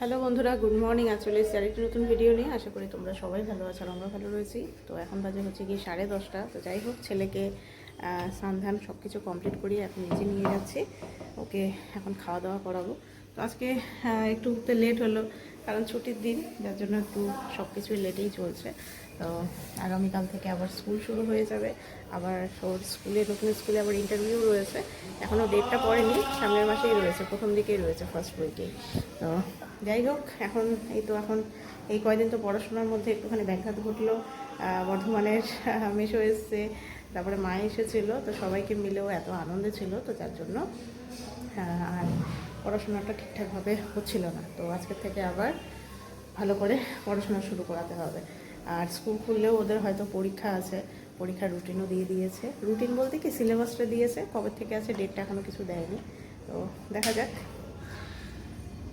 Hello বন্ধুরা, good morning. আজ চলে এসেছি আরেকটি নতুন ভিডিও নিয়ে। আশা করি তোমরা সবাই ভালো আছো আর আমরা ভালো রয়েছি। তো এখন বাজে হচ্ছে গিয়ে সাড়ে দশটা। তো যাই হোক, ছেলেকে সান্ধান সব কিছু কমপ্লিট করিয়ে এখন নিচে নিয়ে যাচ্ছি। ওকে এখন খাওয়া দাওয়া করাবো। তো আজকে একটু উঠতে লেট হলো। কারণ ছুটির দিন, যার জন্য একটু সব কিছুই লেটেই চলছে। তো আগামীকাল থেকে আবার স্কুল শুরু হয়ে যাবে। আবার ওর স্কুলে, নতুন স্কুলে আবার ইন্টারভিউ রয়েছে। এখনও ডেটটা পড়েনি, সামনের মাসেই রয়েছে, প্রথম দিকেই রয়েছে ফার্স্ট উইকেই তো যাই হোক, এখন এই তো এখন এই কয়দিন তো পড়াশোনার মধ্যে একটুখানি ব্যাঘাত ঘটলো। বর্ধমানের মেশো এসছে, তারপরে মা এসেছিল, তো সবাইকে মিলেও এত আনন্দে ছিল, তো যার জন্য আর পড়াশোনাটা ঠিকঠাকভাবে হচ্ছিল না। তো আজকের থেকে আবার ভালো করে পড়াশোনা শুরু করাতে হবে। আর স্কুল খুললেও ওদের হয়তো পরীক্ষা আছে, পরীক্ষার রুটিনও দিয়ে দিয়েছে। রুটিন বলতে কি সিলেবাসটা দিয়েছে, কবে থেকে আছে ডেটটা এখনও কিছু দেয়নি। তো দেখা যাক।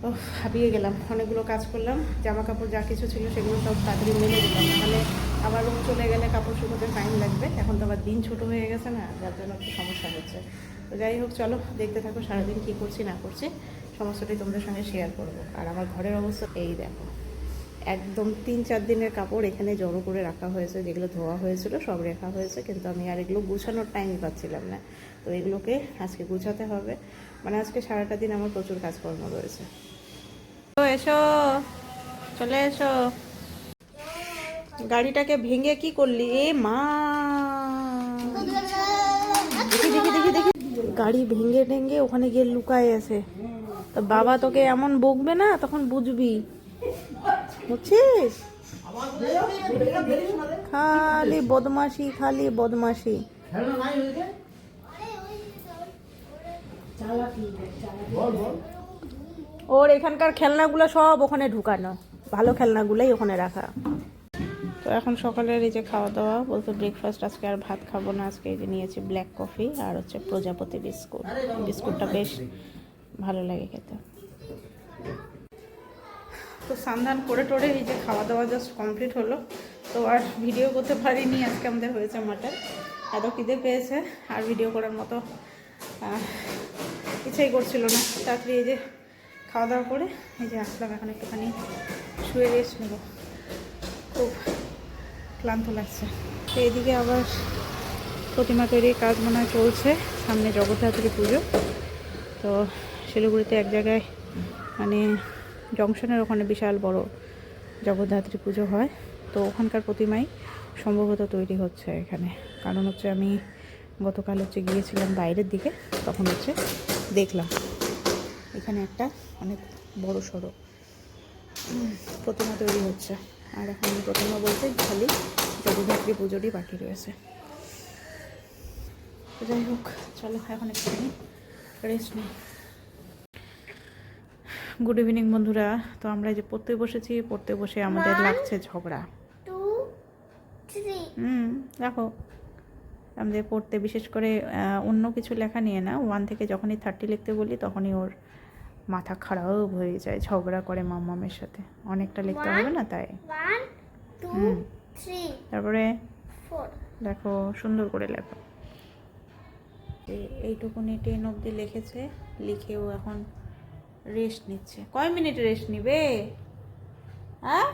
ও হাঁপিয়ে গেলাম। অনেকগুলো কাজ করলাম জামা কাপড় যা কিছু ছিল সেগুলো সব তাড়াতাড়ি মেলে দিলাম তাহলে আবার রুম চলে গেলে কাপড় শুকোতে টাইম লাগবে। এখন তো আবার দিন ছোট হয়ে গেছে না, যার জন্য একটু সমস্যা হচ্ছে। তো যাই হোক চলো দেখতে থাকো সারাদিন কী করছি না করছি সমস্তটাই তোমাদের সঙ্গে শেয়ার করব আর আমার ঘরের অবস্থা এই দেখো একদম তিন চার দিনের কাপড় এখানে জড়ো করে রাখা হয়েছে যেগুলো ধোয়া হয়েছিল সব রাখা হয়েছে কিন্তু আমি আর এগুলো গুছানোর টাইমই পাচ্ছিলাম না তো এগুলোকে আজকে গুছাতে হবে মানে আজকে সারাটা দিন আমার প্রচুর কাজকর্ম রয়েছে তো এসো চলে এসো গাড়িটাকে ভেঙে কি করলি এ মা দেখি দেখি গাড়ি ভেঙে টেঙ্গে ওখানে গিয়ে লুকায় আছে। তো বাবা তোকে এমন বকবে না, তখন বুঝবি। বুঝছিস? খালি বদমাশি খালি বদমাশি। ওর এখানকার খেলনাগুলো সব ওখানে ঢুকানো। ভালো খেলনাগুলোই ওখানে রাখা। তো এখন সকালের এই যে খাওয়া দাওয়া বলতে ব্রেকফাস্ট আজকে আর ভাত খাব না, আজকে এই যে নিয়েছি ব্ল্যাক কফি আর হচ্ছে প্রজাপতি বিস্কুট। বিস্কুটটা বেশ ভালো লাগে খেতে। তো সান্ধান করে টোরে এই যে খাওয়া দাওয়া জাস্ট কমপ্লিট হলো। তো আর ভিডিও করতে পারিনি, আজকে আমাদের হয়েছে মাটন এত খিদে পেয়েছে, আর ভিডিও করার মতো ইচ্ছাই করছিল না। তাড়াতাড়ি এই যে খাওয়া দাওয়া করে, এই যে আসলাম, এখন একটুখানি শুয়ে রেস্ট নেব। খুব ক্লান্ত লাগছে। তো এদিকে আবার প্রতিমা তৈরির কাজ মনে হয় চলছে, সামনে জগদ্ধাত্রী পুজো। তো শিলিগুড়িতে এক জায়গায় মানে জংশনের ওখানে বিশাল বড় জগদ্ধাত্রী পুজো হয়। তো ওখানকার প্রতিমাই সম্ভবত তৈরি হচ্ছে এখানে। কারণ হচ্ছে আমি গতকাল হচ্ছে গিয়েছিলাম বাইরের দিকে, তখন হচ্ছে দেখলাম। এখানে একটা অনেক বড় সড়ো প্রতিমা তৈরি হচ্ছে। আর এখন প্রতিমা বলতে খালি জগদ্ধাত্রী পুজোরই বাকি রয়েছে। যাই হোক চলো এখন একটুখানি রেস্ট নিই। গুড ইভিনিং বন্ধুরা তো আমরা যে পড়তে বসেছি পড়তে বসে আমাদের লাগছে ঝগড়া. হুম দেখো আমাদের পড়তে বিশেষ করে আহ, অন্য কিছু লেখা নিয়ে না ওয়ান থেকে যখনই থার্টি লিখতে বলি তখনই ওর মাথা খারাপ হয়ে যায় ঝগড়া করে মাম্মামের সাথে। অনেকটা লিখতে হবে না তাই? হুম। তারপরে? দেখো সুন্দর করে লেখো। এই- এইটুকুনি টেন অবধি লিখেছে লিখেও এখন রেস্ট নিচ্ছে। কয় মিনিট রেস্ট নিবে? হ্যাঁ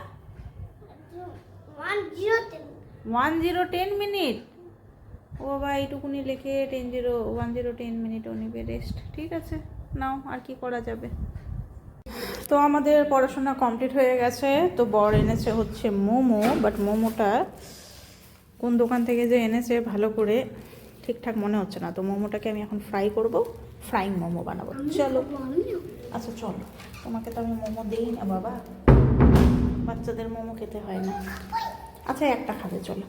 ওয়ান জিরো টেন মিনিট ও বাবা এইটুকুনি লিখে ten zero one zero ten মিনিটও নিবে রেস্ট ঠিক আছে? নাও আর কি করা যাবে? তো আমাদের পড়াশোনা কমপ্লিট হয়ে গেছে। তো বর এনেছে হচ্ছে মোমো বাট মোমোটা কোন দোকান থেকে যে এনেছে ভালো করে ঠিকঠাক মনে হচ্ছে না। তো মোমোটাকে আমি এখন ফ্রাই করব ফ্রাইং মোমো বানাবো। চলো। আচ্ছা চলো। তোমাকে তো আমি মোমো দিই না বাবা। বাচ্চাদের মোমো খেতে হয় না। আচ্ছা একটা খাবে চলো।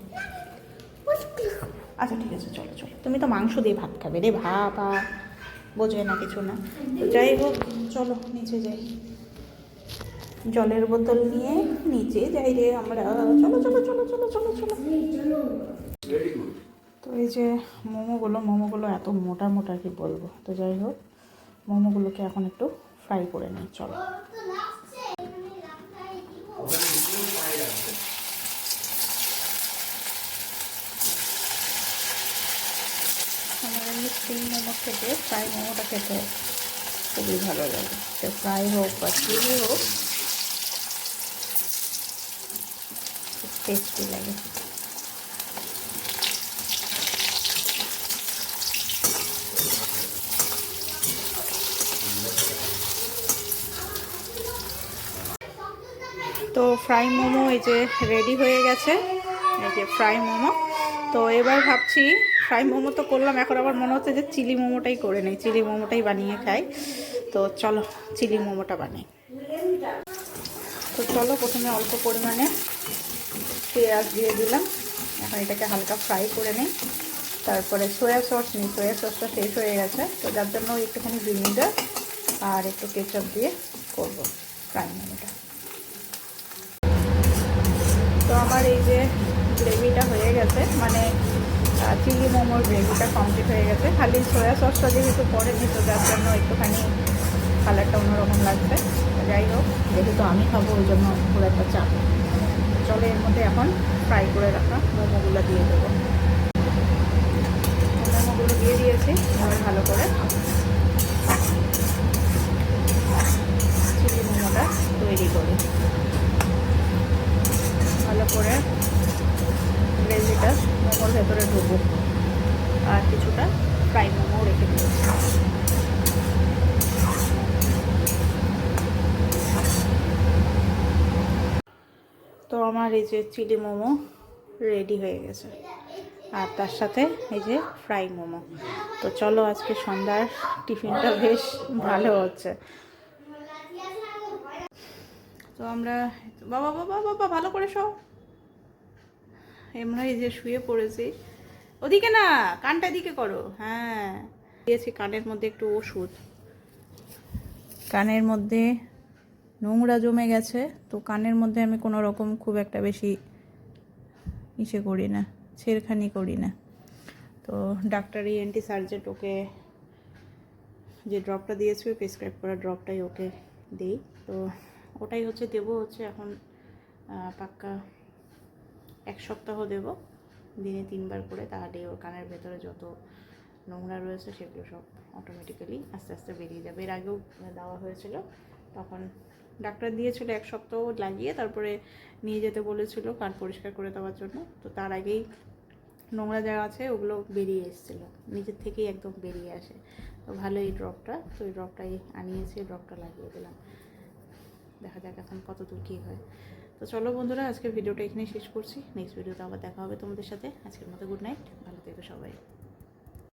আচ্ছা ঠিক আছে চলো চলো। তুমি তো মাংস দিয়ে ভাত খাবে রে ভাবা বোঝে না কিছু না। তো যাই হোক চলো নিচে যাই। জলের বোতল নিয়ে নিচে যাই রে আমরা। চলো চলো চলো চলো চলো চলো। তো এই যে মোমোগুলো মোমোগুলো এত মোটা মোটা কি বলব? তো যাই হোক মোমোগুলোকে এখন একটু ফ্রাই করে নিই চলো। স্টিম মোমো থেকে ফ্রাই মোমোটা খেতে খুবই ভালো লাগে। সে ফ্রাই হোক বা চিলি হোক টেস্টি লাগে। তো ফ্রাই মোমো এই যে রেডি হয়ে গেছে, এই যে ফ্রাই মোমো। তো এবার ভাবছি ফ্রাই মোমো তো করলাম, এখন আবার মনে হচ্ছে যে চিলি মোমোটাই করে নেই। চিলি মোমোটাই বানিয়ে খাই। তো চলো, চিলি মোমোটা বানাই। তো চলো, প্রথমে অল্প পরিমাণে পেঁয়াজ দিয়ে দিলাম। এখন এটাকে হালকা ফ্রাই করে নিই। তারপরে সয়া সস নিই, সয়া সসটা শেষ হয়ে গেছে। তো যার জন্য একটুখানি ভিনিগার আর একটু কেচাপ দিয়ে করব ফ্রাই মোমোটা। তো আমার এই যে গ্রেভিটা হয়ে গেছে মানে চিলি মোমোর গ্রেভিটা কমপ্লিট হয়ে গেছে। খালি সয়া সসটা যেহেতু পরে দিত যার জন্য একটুখানি কালারটা অন্যরকম লাগছে। তো যাই হোক, যেহেতু আমি খাব, ওই জন্য খুব একটা চাপ চলে, এর মধ্যে এখন ফ্রাই করে রাখা মোমোগুলো দিয়ে দেবো। মোমোগুলো দিয়ে দিয়েছি ভালো করে চিলি মোমোটা তৈরি করি ভালো করে গ্রেভিটা মোমোর ভেতরে ঢুকুক আর কিছুটা ফ্রাই মোমো রেখে দিয়েছি তো আমার এই যে চিলি মোমো রেডি হয়ে গেছে। আর তার সাথে এই যে ফ্রাই মোমো। তো চলো আজকে সন্ধ্যার টিফিনটা বেশ ভালো হচ্ছে। তো আমরা বাবা বাবা বাবা, ভালো করে সব আমরা এই যে শুয়ে পড়েছি। ওদিকে না, কানটা দিকে করো। হ্যাঁ। দিয়েছি কানের মধ্যে একটু ওষুধ। কানের মধ্যে নোংরা জমে গেছে, তো কানের মধ্যে আমি কোনো রকম খুব একটা বেশি ইসে করি না, ছেড়খানি করি না। তো ডাক্তার ইএনটি সার্জেন্ট ওকে যে ড্রপটা দিয়েছে, ওই প্রেসক্রাইব করা ড্রপটাই ওকে দিই। তো ওটাই হচ্ছে দেবো, হচ্ছে এখন পাক্কা এক সপ্তাহ দেব। দিনে তিনবার করে তাহলে ওর কানের ভেতরে যত নোংরা রয়েছে, সেগুলো সব অটোমেটিক্যালি আস্তে আস্তে বেরিয়ে যাবে। এর আগেও দেওয়া হয়েছিল, তখন ডাক্তার দিয়েছিল এক সপ্তাহ লাগিয়ে তারপরে নিয়ে যেতে বলেছিল কান পরিষ্কার করে দেওয়ার জন্য। তো তার আগেই নোংরা যা আছে ওগুলো বেরিয়ে এসেছিল। নিজের থেকেই একদম বেরিয়ে আসে। তো ভালো এই ড্রপটা। তো এই ড্রপটাই আনিয়েছি ড্রপটা লাগিয়ে দিলাম। দেখা যাক এখন কত দূর কী হয়। তো চলো বন্ধুরা আজকে ভিডিওটা এখানেই শেষ করছি। নেক্সট ভিডিওতে আবার দেখা হবে তোমাদের সাথে। আজকের মতো গুড নাইট। ভালো থেকো সবাই।